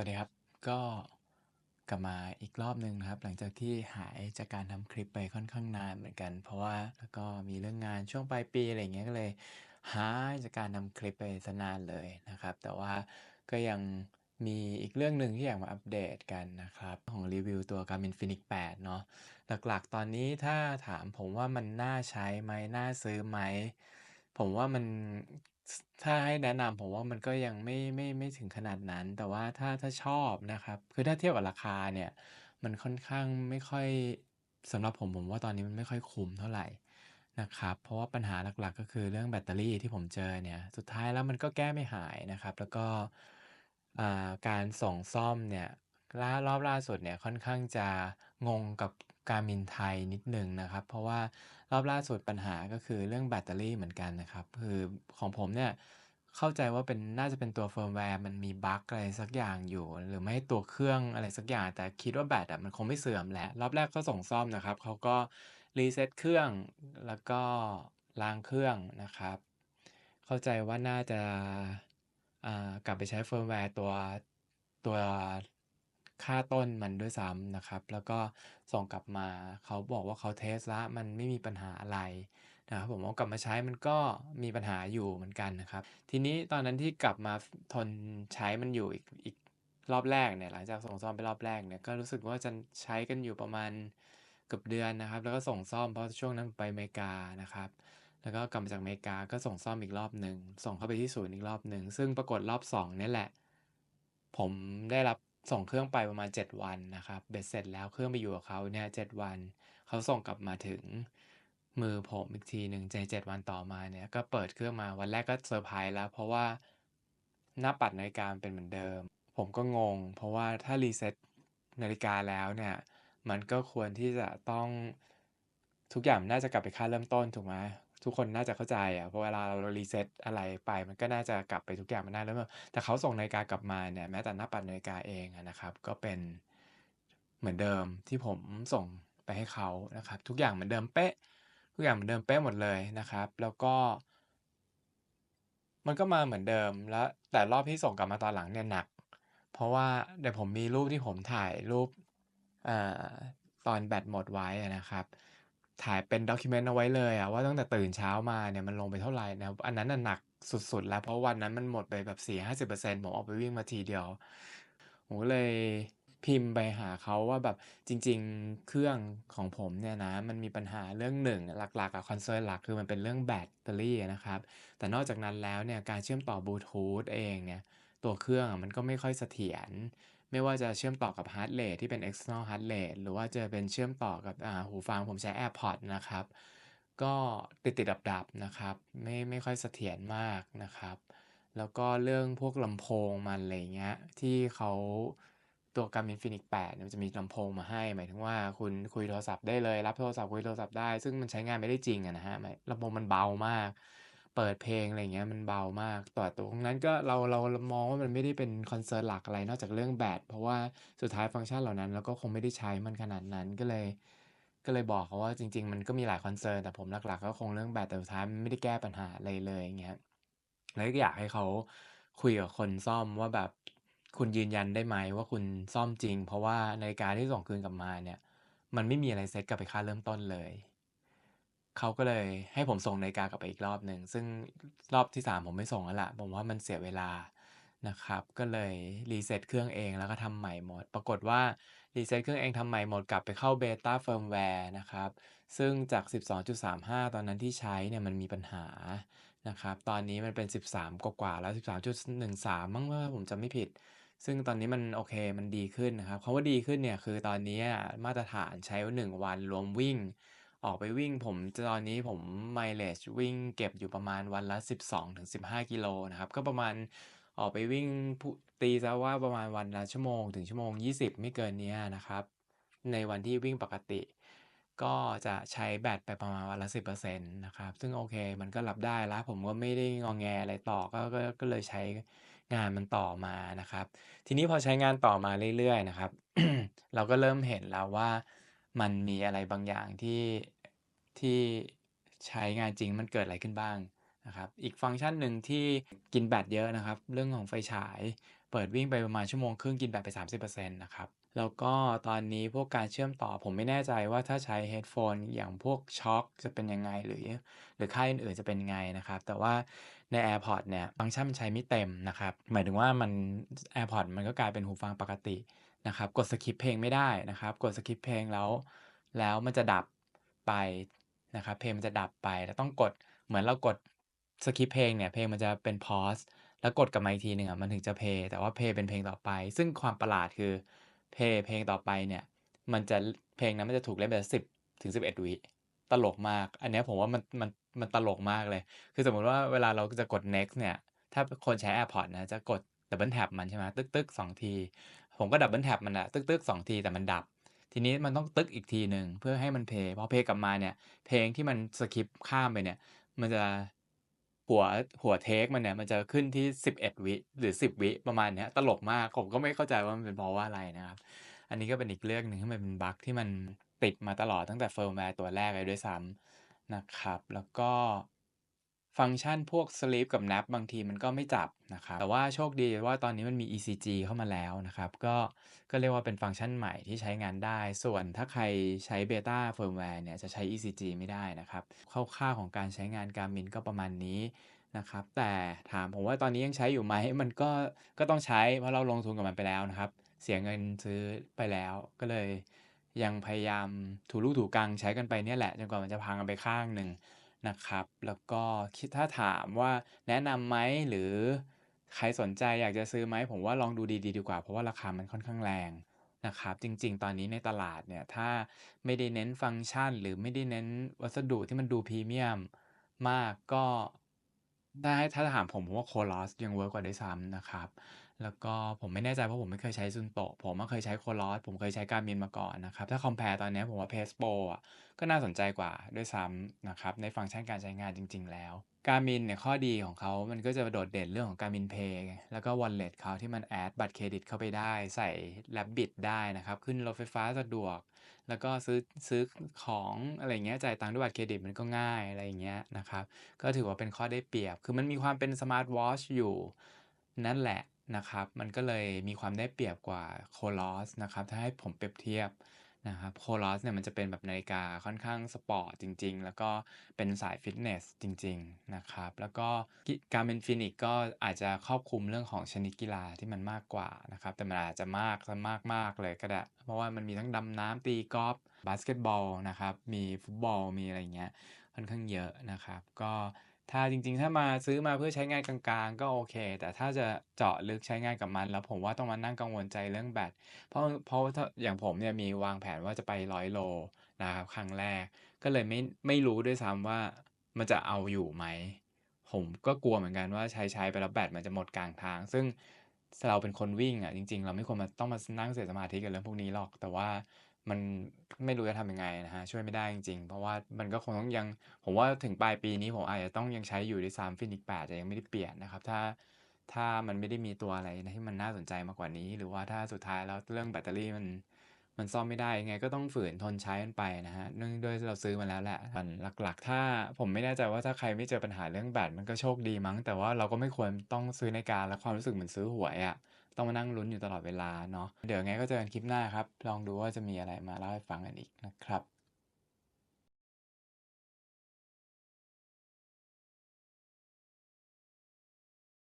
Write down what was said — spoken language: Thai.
วัสดีครับ ก็กลับมาอีกรอบหนึ่งนะครับ หลังจากที่หายจากการทำคลิปไปค่อนข้างนานเหมือนกัน เพราะว่าแล้วก็มีเรื่องงานช่วงปลายปีอะไรเงี้ยก็เลยหายจากการทำคลิปไปซะนานเลยนะครับ แต่ว่าก็ยังมีอีกเรื่องหนึ่งที่อยากมาอัปเดตกันนะครับ ของรีวิวตัว Garmin Fenix 8 เนาะหลักๆ ตอนนี้ถ้าถามผมว่ามันน่าใช้ไหมน่าซื้อไหม ผมว่ามัน ถ้าให้แนะนำผมว่ามันก็ยังไม่ ไม่ ไม่ถึงขนาดนั้น แต่ว่าถ้า ถ้าชอบนะครับ คือถ้าเทียบกับราคาเนี่ย มันค่อนข้างไม่ค่อย สำหรับผม ผมว่าตอนนี้มันไม่ค่อยคุ้มเท่าไหร่นะครับ เพราะว่าปัญหาหลัก ๆ ก็คือเรื่องแบตเตอรี่ที่ผมเจอเนี่ย สุดท้ายแล้วมันก็แก้ไม่หายนะครับ แล้วก็ อ่า การส่งซ่อมเนี่ย ล่า รอบล่าสุดเนี่ยค่อนข้างจะ งงกับ Garmin ไทยนิดหนึ่งนะครับ เพราะว่ารอบล่าสุดปัญหาก็คือเรื่องแบตเตอรี่เหมือนกันนะครับ คือของผมเนี่ยเข้าใจว่าเป็นน่าจะเป็นตัวเฟิร์มแวร์มันมีบั๊กอะไรสักอย่างอยู่ หรือไม่ตัวเครื่องอะไรสักอย่าง แต่คิดว่าแบตอะมันคงไม่เสื่อมแหละ รอบแรกก็ส่งซ่อมนะครับเขาก็รีเซ็ตเครื่องแล้วก็ล้างเครื่องนะครับ เข้าใจว่าน่าจะอ่ากลับไปใช้เฟิร์มแวร์ตัวตัว ค่าต้นมันด้วยซ้ำนะครับ แล้วก็ส่งกลับมาเขาบอกว่าเขาเทสล้วมันไม่มีปัญหาอะไรนะครับผมเอากลับมาใช้มันก็มีปัญหาอยู่เหมือนกันนะครับ ทีนี้ตอนนั้นที่กลับมาทนใช้มันอยู่อีกอีกรอบแรกเนี่ยหลังจากส่งซ่อมไปรอบแรกเนี่ยก็รู้สึกว่าจะใช้กันอยู่ประมาณเกือบเดือนนะครับ แล้วก็ส่งซ่อมเพราะช่วงนั้นไปอเมริกานะครับแล้วก็กลับมาจากอเมริกาก็ส่งซ่อมอีกรอบหนึ่งส่งเข้าไปที่ศูนย์อีกรอบหนึ่งซึ่งปรากฏรอบ2เนี่ยแหละ ผมได้รับ ส่งเครื่องไปประมาณ 7 วันนะครับ เบ็ดเสร็จแล้วเครื่องไปอยู่กับเขาเนี่ยเวัน เขาส่งกลับมาถึงมือผมอีกทีหนึ่งในเจ็ดวันต่อมาเนี่ย ก็เปิดเครื่องมาวันแรกก็เซอร์ไพรส์แล้ว เพราะว่าหน้าปัดนาฬิกาเป็นเหมือนเดิม ผมก็งง เพราะว่าถ้ารีเซ็ตนาฬิกาแล้วเนี่ย มันก็ควรที่จะต้องทุกอย่างน่าจะกลับไปค่าเริ่มต้นถูกไหม ทุกคนน่าจะเข้าใจอะเพราะเวลาเรารีเซ็ตอะไรไป มันก็น่าจะกลับไปทุกอย่างมันได้แล้วแต่เขาส่งนาฬิกากลับมาเนี่ยแม้แต่หน้าปัดนาฬิกาเองนะครับ ก็เป็นเหมือนเดิมที่ผมส่งไปให้เขานะครับ ทุกอย่างเหมือนเดิมเป๊ะ ทุกอย่างเหมือนเดิมเป๊ะหมดเลยนะครับ แล้วก็ มันก็มาเหมือนเดิมแล้วแต่รอบที่ส่งกลับมาตอนหลังเนี่ยหนัก เพราะว่าเดี๋ยวผมมีรูปที่ผมถ่ายรูปอตอนแบตหมดไว้นะครับ ถ่ายเป็นด็อกิเมนต์เอาไว้เลยอะว่าตั้งแต่ตื่นเช้ามาเนี่ยมันลงไปเท่าไหร่นะอันนั้นน่ะหนักสุดๆ แล้วเพราะวันนั้นมันหมดไปแบบ4 50%ผมออกไปวิ่งมาทีเดียวผมก็เลยพิมพ์ไปหาเขาว่าแบบจริง ๆ เครื่องของผมเนี่ยนะมันมีปัญหาเรื่องหนึ่งหลักๆอะคอนเซิร์นหลักคือมันเป็นเรื่องแบตเตอรี่นะครับ แต่นอกจากนั้นแล้วเนี่ยการเชื่อมต่อบลูทูธเองเนี่ยตัวเครื่องมันก็ไม่ค่อยเสถียร ไม่ว่าจะเชื่อมต่อกับฮาร์ดเรทที่เป็น external hard rate หรือว่าจะเป็นเชื่อมต่อกับหูฟังผมใช้ AirPods นะครับ ก็ติดติดดับดับนะครับ ไม่ไม่ค่อยเสถียรมากนะครับ แล้วก็เรื่องพวกลำโพงมันอะไรเงี้ยที่เขาตัว Garmin Fenix 8เนี่ยมันจะมีลำโพงมาให้ หมายถึงว่าคุณคุยโทรศัพท์ได้เลย รับโทรศัพท์คุยโทรศัพท์ได้ ซึ่งมันใช้งานไม่ได้จริงอะนะฮะลำโพงมันเบามาก เปิดเพลงอะไรเงี้ยมันเบามากต่อตรงนั้นก็เราเรามองว่ามันไม่ได้เป็นคอนเซิร์นหลักอะไรนอกจากเรื่องแบตเพราะว่าสุดท้ายฟังก์ชันเหล่านั้นเราก็คงไม่ได้ใช้มันขนาดนั้นก็เลย ก็เลยบอกเขาว่าจริง ๆ มันก็มีหลายคอนเซิร์นแต่ผมหลัก ๆ ก็คงเรื่องแบตแต่สุดท้ายมันไม่ได้แก้ปัญหาอะไรเลยอย่างเงี้ยแล้วก็อยากให้เขาคุยกับคนซ่อมว่าแบบคุณยืนยันได้ไหมว่าคุณซ่อมจริง เพราะว่านาฬิกาที่ส่งคืนกลับมาเนี่ย มันไม่มีอะไรเซ็ตกลับไปค่าเริ่มต้นเลย เขาก็เลยให้ผมส่งนาฬิกากลับไปอีกรอบหนึ่ง ซึ่งรอบที่ 3 ผมไม่ส่งแล้วละผมว่ามันเสียเวลานะครับ ก็เลยรีเซ็ตเครื่องเองแล้วก็ทำใหม่หมด ปรากฏว่ารีเซ็ตเครื่องเองทำใหม่หมดกลับไปเข้าเบต้าเฟิร์มแวร์นะครับ ซึ่งจาก 12.35 ตอนนั้นที่ใช้เนี่ยมันมีปัญหานะครับ ตอนนี้มันเป็น 13 กว่าๆแล้ว 13.13 มั้งว่าผมจะไม่ผิด ซึ่งตอนนี้มันโอเคมันดีขึ้นนะครับคาว่าดีขึ้นเนี่ยคือตอนนี้มาตรฐานใช้ 1 วันรวมวิ่ง ออกไปวิ่งผมตอนนี้ผมไมเลจวิ่งเก็บอยู่ประมาณวันละ 12-15 กิโลนะครับ ก็ประมาณออกไปวิ่งตีซะว่าประมาณวันละชั่วโมงถึงชั่วโมง 20 ไม่เกินนี้นะครับ ในวันที่วิ่งปกติ ก็จะใช้แบตไปประมาณวันละ 10%นะครับ ซึ่งโอเคมันก็รับได้แล้ว ผมก็ไม่ได้งองแงอะไรต่อก็ก็ก็เลยใช้งานมันต่อมานะครับ ทีนี้พอใช้งานต่อมาเรื่อยๆนะครับ เราก็เริ่มเห็นแล้วว่ามันมีอะไรบางอย่างที่ ที่ใช้งานจริงมันเกิดอะไรขึ้นบ้างนะครับ อีกฟังก์ชันหนึ่งที่กินแบตเยอะนะครับ เรื่องของไฟฉาย เปิดวิ่งไปประมาณชั่วโมงครึ่งกินแบตไป 30%นะครับแล้วก็ตอนนี้พวกการเชื่อมต่อผมไม่แน่ใจว่าถ้าใช้เฮดโฟนอย่างพวกช็อคจะเป็นยังไงหรือ หรือค่ายอื่นๆจะเป็นยังไงนะครับ แต่ว่าใน AirPods เนี่ยฟังก์ชันมันใช้ไม่เต็มนะครับ หมายถึงว่ามัน AirPods มันก็กลายเป็นหูฟังปกตินะครับ กดสคิปเพลงไม่ได้นะครับ กดสคิปเพลงแล้ว แล้วมันจะดับไป นะครับเพลงมันจะดับไปแล้วต้องกดเหมือนเรากดสคิปเพลงเนี่ยเพลงมันจะเป็นพอสแล้วกดกลับมาอีกทีหนึ่งอะมันถึงจะเพลย์แต่ว่าเพลย์เป็นเพลงต่อไป ซึ่งความประหลาดคือเพลย์เพลงต่อไปเนี่ยมันจะเพลงนั้นมันจะถูกเล่นไปสิบถึงสิบเอ็ดวิตลกมาก อันนี้ผมว่ามันมันมันตลกมากเลย คือสมมุติว่าเวลาเราจะกด next เนี่ย ถ้าคนใช้ AirPods นะ จะกด double tap มันใช่ไหมตึกตึกสองที ผมก็ double tap มันอะตึกตึกสองทีแต่มันดับ ทีนี้มันต้องตึกอีกทีหนึ่งเพื่อให้มันเพลย์พอเพลย์กลับมาเนี่ย เพลงที่มันสคิปข้ามไปเนี่ย มันจะหัวหัวเทคมันเนี่ยมันจะขึ้นที่ 11 วิหรือ 10 วิประมาณเนี้ยตลกมากผมก็ไม่เข้าใจว่ามันเป็นเพราะว่าอะไรนะครับ อันนี้ก็เป็นอีกเรื่องหนึ่งที่มันเป็นบั๊กที่มันติดมาตลอดตั้งแต่เฟิร์มแวร์ตัวแรกเลยด้วยซ้ำนะครับ แล้วก็ ฟังก์ชันพวก sleep กับ nap บางทีมันก็ไม่จับนะครับแต่ว่าโชคดีว่าตอนนี้มันมี ECG เข้ามาแล้วนะครับก็ก็เรียกว่าเป็นฟังก์ชันใหม่ที่ใช้งานได้ ส่วนถ้าใครใช้เบต้าเฟิร์มแวร์เนี่ยจะใช้ ECG ไม่ได้นะครับคร่าวๆของการใช้งาน Garmin ก็ประมาณนี้นะครับแต่ถามผมว่าตอนนี้ยังใช้อยู่ไหมมันก็ก็ต้องใช้เพราะเราลงทุนกับมันไปแล้วนะครับ เสียเงินซื้อไปแล้วก็เลยยังพยายามถูลูกถูกังใช้กันไปเนี่ยแหละจนกว่ามันจะพังกันไปข้างหนึ่ง นะครับ แล้วก็คิดถ้าถามว่าแนะนำไหมหรือใครสนใจอยากจะซื้อไหมผมว่าลองดูดีๆดีกว่าเพราะว่าราคามันค่อนข้างแรงนะครับ จริง ๆ ตอนนี้ในตลาดเนี่ยถ้าไม่ได้เน้นฟังก์ชัน หรือไม่ได้เน้นวัสดุที่มันดูพรีเมียมมากก็ได้ถ้าถามผมผมว่าโคลอสยังเวิร์กกว่าด้วยซ้ำนะครับ แล้วก็ผมไม่แน่ใจเพราะผมไม่เคยใช้ซุนโตะ ผมก็เคยใช้โคลอสผมเคยใช้การมินมาก่อนนะครับ ถ้าคอมเพลตอนนี้ผมว่าเพสโปอะก็น่าสนใจกว่าด้วยซ้ำนะครับ ในฟังก์ชันการใช้งานจริง ๆ แล้ว การมินเนี่ยข้อดีของเขามันก็จะโดดเด่นเรื่องของการมินเพย์แล้วก็วอลเล็ตเขาที่มันแอดบัตรเครดิตเข้าไปได้ ใส่แลบบิดได้นะครับ ขึ้นรถไฟฟ้าสะดวก แล้วก็ซื้อซื้อของอะไรเงี้ยจ่ายตังค์ด้วยบัตรเครดิตมันก็ง่ายอะไรเงี้ยนะครับ ก็ถือว่าเป็นข้อได้เปรียบ คือมันมีความเป็นสมาร์ทวอชอยู่นั่นแหละ นะครับ มันก็เลยมีความได้เปรียบกว่าโคลอสนะครับ ถ้าให้ผมเปรียบเทียบนะครับโคลอสเนี่ยมันจะเป็นแบบนาฬิกาค่อนข้างสปอร์ตจริง ๆ แล้วก็เป็นสายฟิตเนสจริง ๆ นะครับ แล้วก็การเป็นฟินิกก็อาจจะครอบคลุมเรื่องของชนิดกีฬาที่มันมากกว่านะครับ แต่มันอาจจะมากจะมากมากเลยก็ได้ เพราะว่ามันมีทั้งดำน้ำตีกอล์ฟบาสเกตบอลนะครับ มีฟุตบอลมีอะไรเงี้ยค่อนข้างเยอะนะครับ ก็ ถ้าจริงๆ ถ้ามาซื้อมาเพื่อใช้งานกลางๆ ก็โอเค แต่ถ้าจะเจาะลึกใช้งานกับมัน แล้วผมว่าต้องมานั่งกังวลใจเรื่องแบต เพราะเพราะอย่างผมเนี่ยมีวางแผนว่าจะไปร้อยโลนะครับครั้งแรก ก็เลยไม่ไม่รู้ด้วยซ้ำว่ามันจะเอาอยู่ไหม ผมก็กลัวเหมือนกันว่าใช้ใช้ไปแล้วแบตมันจะหมดกลางทาง ซึ่งเราเป็นคนวิ่งอะจริง ๆ เราไม่ควรมาต้องมานั่งเสียสมาธิกับเรื่องพวกนี้หรอก แต่ว่า มันไม่รู้จะทำยังไงนะฮะช่วยไม่ได้จริงๆ เพราะว่ามันก็คงต้องยัง ผมว่าถึงปลายปีนี้ผมอาจจะต้องยังใช้อยู่ด้วยซ้ำฟินิกแปดจะยังไม่ได้เปลี่ยนนะครับ ถ้าถ้ามันไม่ได้มีตัวอะไรที่มันน่าสนใจมากกว่านี้ หรือว่าถ้าสุดท้ายแล้วเรื่องแบตเตอรี่มันมันซ่อมไม่ได้ยังไงก็ต้องฝืนทนใช้มันไปนะฮะเนื่องด้วยเราซื้อมาแล้วแหละหลักๆ ถ้าผมไม่แน่ใจว่าถ้าใครไม่เจอปัญหาเรื่องแบตมันก็โชคดีมั้ง แต่ว่าเราก็ไม่ควรต้องซื้อในการและความรู้สึกเหมือนซื้อหวยอะ่ะ ต้องมานั่งลุ้นอยู่ตลอดเวลาเนาะเดี๋ยวไงก็เจอกันคลิปหน้าครับ ลองดูว่าจะมีอะไรมาเล่าให้ฟังกันอีกนะครับ